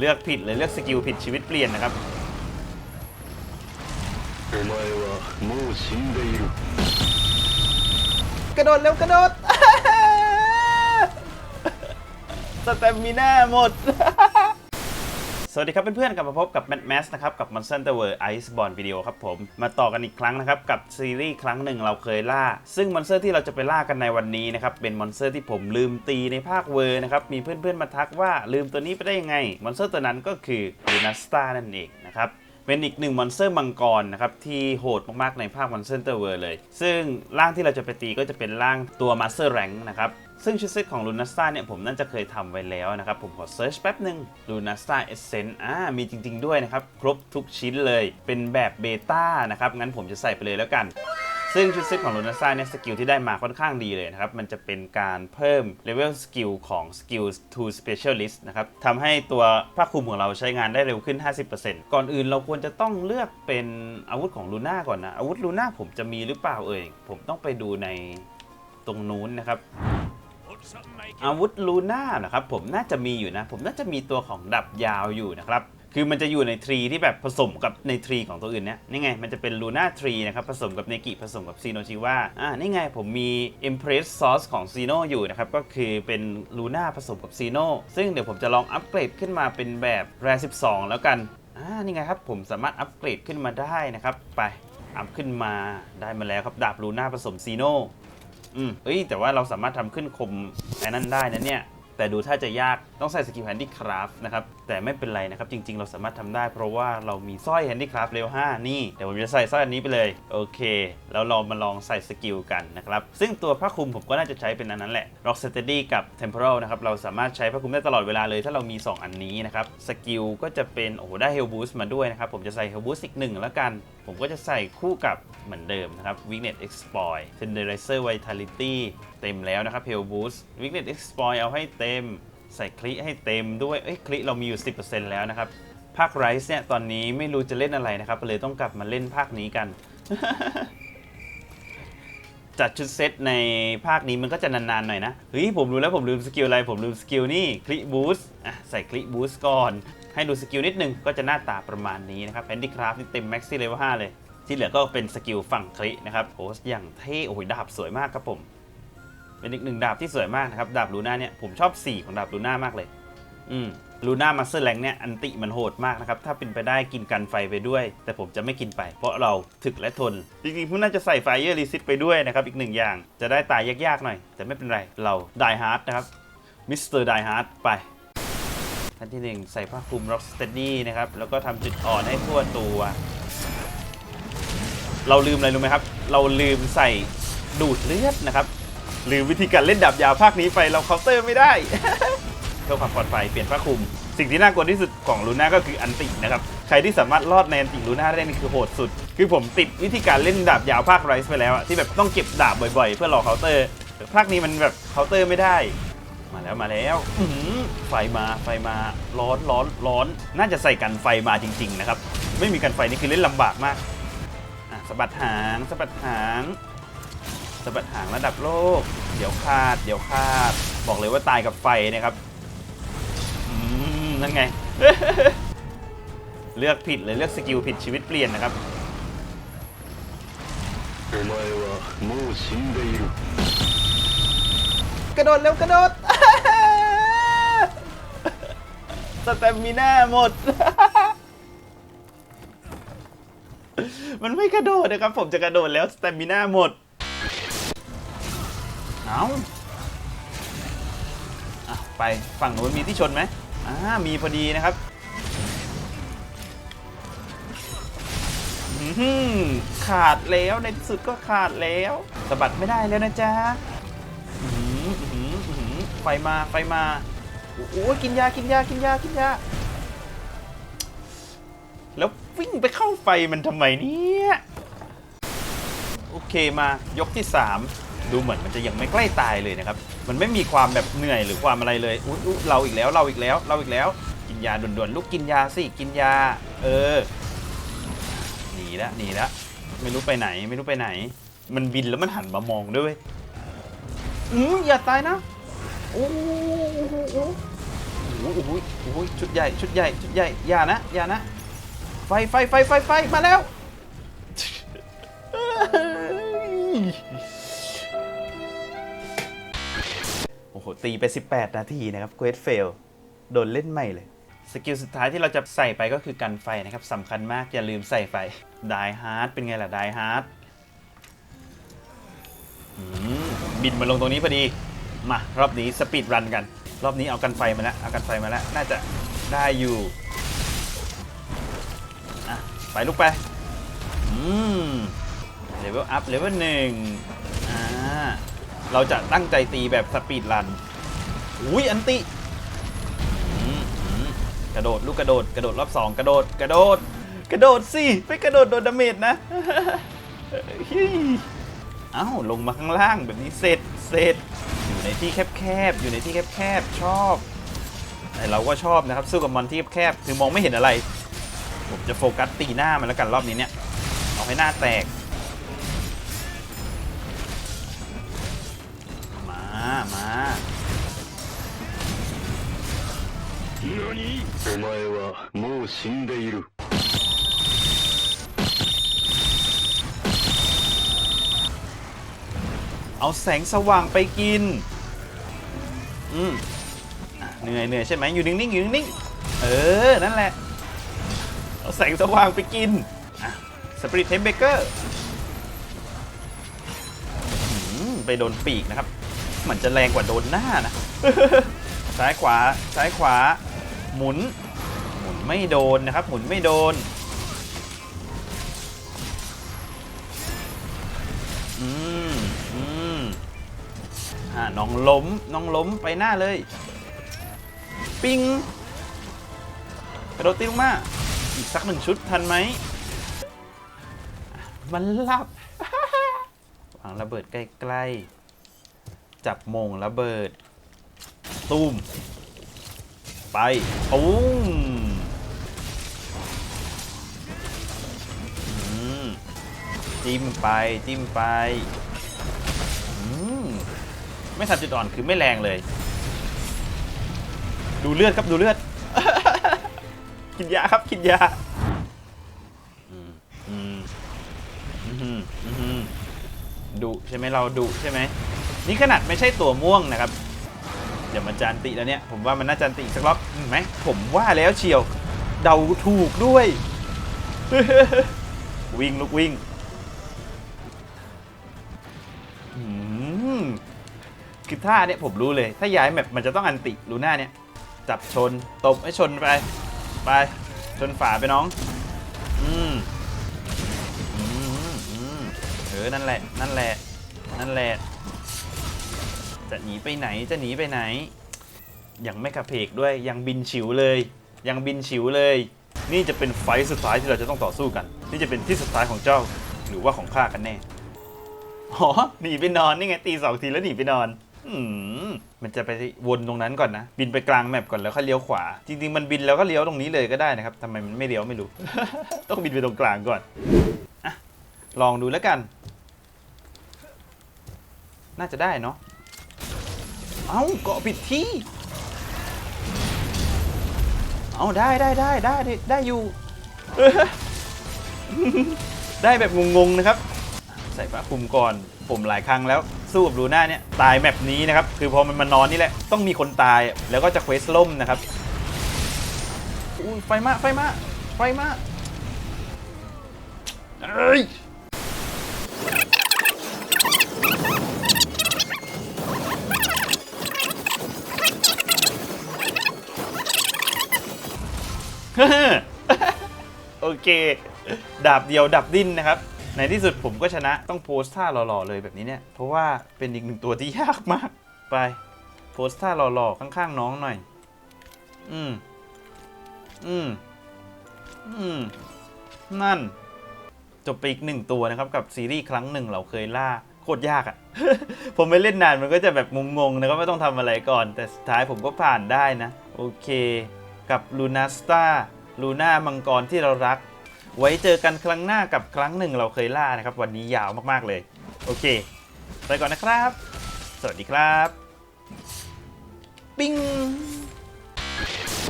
เลือกผิดเลยเลือกสกิลผิดชีวิตเปลี่ยนนะครับกระโดดเร็วกระโดดสเตมมีหน้าหมด สวัสดีครับเพื่อนๆกลับมาพบกับแมทแมสนะครับกับ Monster the World Iceborne Video ครับผม มาต่อกันอีกครั้งนะครับ กับซีรีส์ครั้งหนึ่งเราเคยล่า ซึ่งมอนสเตอร์ที่เราจะไปล่ากันในวันนี้นะครับ เป็นมอนสเตอร์ที่ผมลืมตีในภาคเวอร์นะครับ มีเพื่อนๆมาทักว่าลืมตัวนี้ไปได้ยังไง มอนสเตอร์ตัวนั้นก็คือลูนัสตานั่นเองนะครับ เป็นอีกหนึ่งมอนสเตอร์มังกรนะครับที่โหดมากๆในภาคมอนสเตอร์เวิร์เลย ซึ่งร่างที่เราจะไปตีก็จะเป็นร่างตัวมาสเตอร์แรงนะครับซึ่งชุดเซตของลูนัสตาเนี่ยผมน่าจะเคยทำไว้แล้วนะครับ ผมขอเซิร์ชแป๊บหนึ่งลูนัสตาเอเซนอ่ามีจริง ๆ ด้วยนะครับ ครบทุกชิ้นเลยเป็นแบบเบต้านะครับ งั้นผมจะใส่ไปเลยแล้วกัน ซึ่งชุดเซตของ Luna Star เนี่ยสกิลที่ได้มาค่อนข้างดีเลยนะครับ มันจะเป็นการเพิ่มเลเวลสกิลของสกิล to specialist นะครับทำให้ตัวผ้าคลุมของเราใช้งานได้เร็วขึ้น 50%ก่อนอื่นเราควรจะต้องเลือกเป็นอาวุธของลูน่าก่อนนะ อาวุธลูน่าผมจะมีหรือเปล่าเอ่ยผมต้องไปดูในตรงนู้นนะครับอาวุธลูน่านะครับผมน่าจะมีอยู่นะ ผมน่าจะมีตัวของดับยาวอยู่นะครับ คือมันจะอยู่ในทรีที่แบบผสมกับในทรีของตัวอื่นเนี่ยนี่ไง มันจะเป็นลูน่าทรีนะครับ ผสมกับเนกิผสมกับซีโนชิว่าอ่านี่ไง ผมมี Empress Sauce ของซีโนอยู่นะครับ ก็คือเป็นลูน่าผสมกับซีโนซึ่งเดี๋ยวผมจะลองอัปเกรดขึ้นมาเป็นแบบแร12 แล้วกันอ่านี่ไงครับ ผมสามารถอัปเกรดขึ้นมาได้นะครับ ไปอัพขึ้นมาได้มาแล้วครับดาบลูน่าผสมซีโนอืมเอ้ยแต่ว่าเราสามารถทำขึ้นคมไอ้นั่นได้นะเนี่ยแต่ดูถ้าจะยาก ต้องใส่สกิลแฮนดี้คราฟนะครับ แต่ไม่เป็นไรนะครับ จริง ๆ เราสามารถทำได้เพราะว่าเรามีสร้อยแฮนดี้คราฟเลเวล5นี่ เดี๋ยวผมจะใส่สร้อยอันนี้ไปเลย โอเค แล้วเรามาลองใส่สกิลกันนะครับ ซึ่งตัวผ้าคลุมผมก็น่าจะใช้เป็นอันนั้นแหละ Rock Steady กับ Temporal นะครับ เราสามารถใช้ผ้าคลุมได้ตลอดเวลาเลย ถ้าเรามี 2 อันนี้นะครับ สกิลก็จะเป็น โอ้โห ได้ Hell Boost มาด้วยนะครับ ผมจะใส่ Hell Boost อีกหนึ่งแล้วกัน ผมก็จะใส่คู่กับเหมือนเดิมนะครับ Weakness Exploit Tenderizer Vitality เต็มแล้วนะครับ Hell Boost Weakness Exploit เอาให้เต็ม ใส่คลิให้เต็มด้วยเอ้ยคลิเรามีอยู่ 10%แล้วนะครับ ภาคไรส์เนี่ยตอนนี้ไม่รู้จะเล่นอะไรนะครับ เลยต้องกลับมาเล่นภาคนี้กัน จัดชุดเซตในภาคนี้มันก็จะนานๆหน่อยนะ เฮ้ยผมรู้แล้วผมลืมสกิลอะไร ผมลืมสกิลนี่คลิบูสต์อะใส่คลิบูสต์ก่อน ให้ดูสกิลนิดนึงก็จะหน้าตาประมาณนี้นะครับแฮนดี้คราฟนี่เต็มแม็กซี่เลเวล5เลย ที่เหลือก็เป็นสกิลฝั่งคลินะครับโหอย่างเท่โอ้โหดาบสวยมากครับผม เป็นอีกหนึ่งดาบที่สวยมากนะครับ ดาบลูน่าเนี่ยผมชอบสีของดาบลูน่ามากเลย อืมลูน่ามาสเตอร์แรงเนี่ยอันติมันโหดมากนะครับ ถ้าเป็นไปได้กินกันไฟไปด้วย แต่ผมจะไม่กินไป เพราะเราถึกและทน จริงๆผมน่าจะใส่ไฟเยอร์รีซิตไปด้วยนะครับ อีกหนึ่งอย่างจะได้ตายยากๆหน่อย แต่ไม่เป็นไรเราไดฮาร์ดนะครับมิสเตอร์ไดฮาร์ดไปท่านที่หนึ่งใส่ผ้าคลุมร็อกสเตดี้นะครับแล้วก็ทำจุดอ่อนให้ทั่วตัว เราลืมอะไรรู้ไหมครับ เราลืมใส่ดูดเลือดนะครับ ลืมวิธีการเล่นดาบยาวภาคนี้ไปเราเคาน์เตอร์ไม่ได้ เพื่อความปลอดภัยเปลี่ยนผ้าคลุม สิ่งที่น่ากลัวที่สุดของลูน่าก็คืออันตินะครับ ใครที่สามารถรอดในอันติลูน่าได้นี่คือโหดสุด คือผมติดวิธีการเล่นดาบยาวภาคไรส์ไปแล้วอะที่แบบต้องเก็บดาบบ่อยๆ เพื่อรอเคาน์เตอร์ภาคนี้มันแบบเคาน์เตอร์ไม่ได้ มาแล้วมาแล้วอื้อหือไฟมาไฟมาร้อนร้อนร้อน น่าจะใส่กันไฟมาจริง ๆ นะครับ ไม่มีกันไฟนี่คือเล่นลำบากมากอะสะบัดหางสะบัดหาง สะบัดหางระดับโลก เดี๋ยวคาด เดี๋ยวคาด บอกเลยว่าตายกับไฟนะครับนั่นไง เลือกผิดเลยเลือกสกิลผิดชีวิตเปลี่ยนนะครับกระโดดเร็วกระโดดสเตมิน่าหมด มันไม่กระโดดนะครับ ผมจะกระโดดแล้วสเตมิน่าหมด เอาอะไปฝั่งโน้นมีที่ชนไหมอ่ามีพอดีนะครับหือขาดแล้วในที่สุดก็ขาดแล้วสะบัดไม่ได้แล้วนะจ๊ะหืออื้อหืออื้อหือไฟมาไฟมาโอ้โหกินยากินยากินยากินยาแล้ววิ่งไปเข้าไฟมันทำไมเนี่ย โอเคมายกที่ 3 ดูเหมือนมันจะยังไม่ใกล้ตายเลยนะครับ มันไม่มีความแบบเหนื่อยหรือความอะไรเลยอุ๊ยเราอีกแล้วเราอีกแล้วเราอีกแล้ว กินยาด่วนๆลูกกินยาสิกินยา เออหนีละหนีละไม่รู้ไปไหนไม่รู้ไปไหน มันบินแล้วมันหันมามองด้วยเวยอืมอย่าตายนะโอ้โหโอ้โหโอ้โหโอ้โหโอ้ยชุดใหญ่ชุดใหญ่ชุดใหญ่อย่านะอย่านะ ไฟไฟไฟไฟไฟมาแล้ว อ้โห ตีไป 18 นาทีนะครับเควสเฟลโดนเล่นใหม่เลย สกิลสุดท้ายที่เราจะใส่ไปก็คือกันไฟนะครับสำคัญมาก อย่าลืมใส่ไฟไดฮาร์ดเป็นไงล่ะไดฮาร์ดบินมาลงตรงนี้พอดี มารอบนี้สปีดรันกัน รอบนี้เอากันไฟมาแล้วเอากันไฟมาแล้ว น่าจะได้อยู่อะไปลูกไปอืมเลเวลอัพเลเวลหนึ่งอ่า เราจะตั้งใจตีแบบสปีดรัน อุ้ยอันติกระโดดลูกกระโดดกระโดดรอบสองกระโดดกระโดด กระโดดสิไม่กระโดดโดนดาเมจนะเอ้าลงมาข้างล่างแบบนี้เสร็จเสร็จอยู่ในที่แคบๆอยู่ในที่แคบๆชอบแต่เราก็ชอบนะครับสู้กับมอนที่แคบคือมองไม่เห็นอะไร ผมจะโฟกัสตีหน้ามันแล้วกันรอบนี้เนี่ยเอาให้หน้าแตก お前はもう死んでいる เอาแสงสว่างไปกิน อืมอ่ะเหนื่อยเหนื่อยใช่ไหมอยู่นิ่งๆอยู่นิ่งๆเออ นั่นแหละ เอาแสงสว่างไปกิน อ่ะ สปริตเทมเบเกอร์ไปโดนปีกนะครับ หมันจะแรงกว่าโดนหน้านะซ้ายขวาซ้ายขวา หมุน หมุนไม่โดนนะครับ หมุนไม่โดนอืมอืมอ่าน้องล้มน้องล้มไปหน้าเลย ปิงกระโดดตีลงมาอีกสักหนึ่งชุดทันไหมมันหลับวางระเบิดใกล้ ๆ จับมงระเบิดตูมไปตูมอืมจิ้มไป จิ้มไปมไม่ทันจุดอ่อนคือไม่แรงเลย ดูเลือดครับดูเลือด กินยาครับกินยาดุใช่ไหมเราดุใช่ไหม นี่ขนาดไม่ใช่ตัวม่วงนะครับ เดี๋ยวมันจานติแล้วเนี่ย ผมว่ามันน่าจานติอีกสักรอบไหมผมว่าแล้วเชียวเดาถูกด้วย วิ่งลูกวิ่งอืมคือท่าเนี่ยผมรู้เลย ถ้าย้ายแมปมันจะต้องอันติลูน่าเนี่ย จับชน ตบให้ชนไป ไปชนฝาไปน้อง อืมอืมอืมเออ นั่นแหละ นั่นแหละ นั่นแหละ จะหนีไปไหนจะหนีไปไหน ยังไม่กระเพกด้วยยังบินฉิวเลย ยังบินฉิวเลย นี่จะเป็นไฟสุดท้ายที่เราจะต้องต่อสู้กัน นี่จะเป็นที่สุดท้ายของเจ้าหรือว่าของข้ากันแน่อ๋อหนีไปนอนนี่ไงตีสองทีแล้วหนีไปนอนอืมมันจะไปวนตรงนั้นก่อนนะ บินไปกลางแมปก่อนแล้วค่อยเลี้ยวขวา จริงๆมันบินแล้วก็เลี้ยวตรงนี้เลยก็ได้นะครับทำไมมันไม่เลี้ยวไม่รู้ ต้องบินไปตรงกลางก่อนอะลองดูแล้วกัน น่าจะได้เนาะ เอ้าเกาะผิดที่ เอาได้ได้ได้ได้ได้ได้อยู่ ได้แบบงงๆนะครับ ใส่ผ้าคลุมก่อน ผมหลายครั้งแล้ว สู้กับลูน่าเนี่ยตายแมปนี้นะครับ คือพอมันมานอนนี่แหละ ต้องมีคนตายแล้วก็จะเควสล่มนะครับอุ้ไฟมาไฟมาไฟมาเอ้ย โอเค ดาบเดียวดับดิ้นนะครับ ในที่สุดผมก็ชนะต้องโพสท่าหล่อๆเลยแบบนี้เนี่ย เพราะว่าเป็นอีกหนึ่งตัวที่ยากมาก ไป โพสท่าหล่อๆ ข้างๆน้องหน่อย อืม อืม อืม นั่น จบไปอีกหนึ่งตัวนะครับ กับซีรีส์ครั้งหนึ่งเราเคยล่าโคตรยากอะ่ะ ผมไปเล่นนานมันก็จะแบบงงๆนะก็ไม่ต้องทำอะไรก่อน แต่สุดท้ายผมก็ผ่านได้นะ โอเค กับลูนาสตาลูน่ามังกรที่เรารัก ไว้เจอกันครั้งหน้ากับครั้งหนึ่งเราเคยล่านะครับ วันนี้ยาวมากๆเลย โอเค ไปก่อนนะครับ สวัสดีครับ ปิ้ง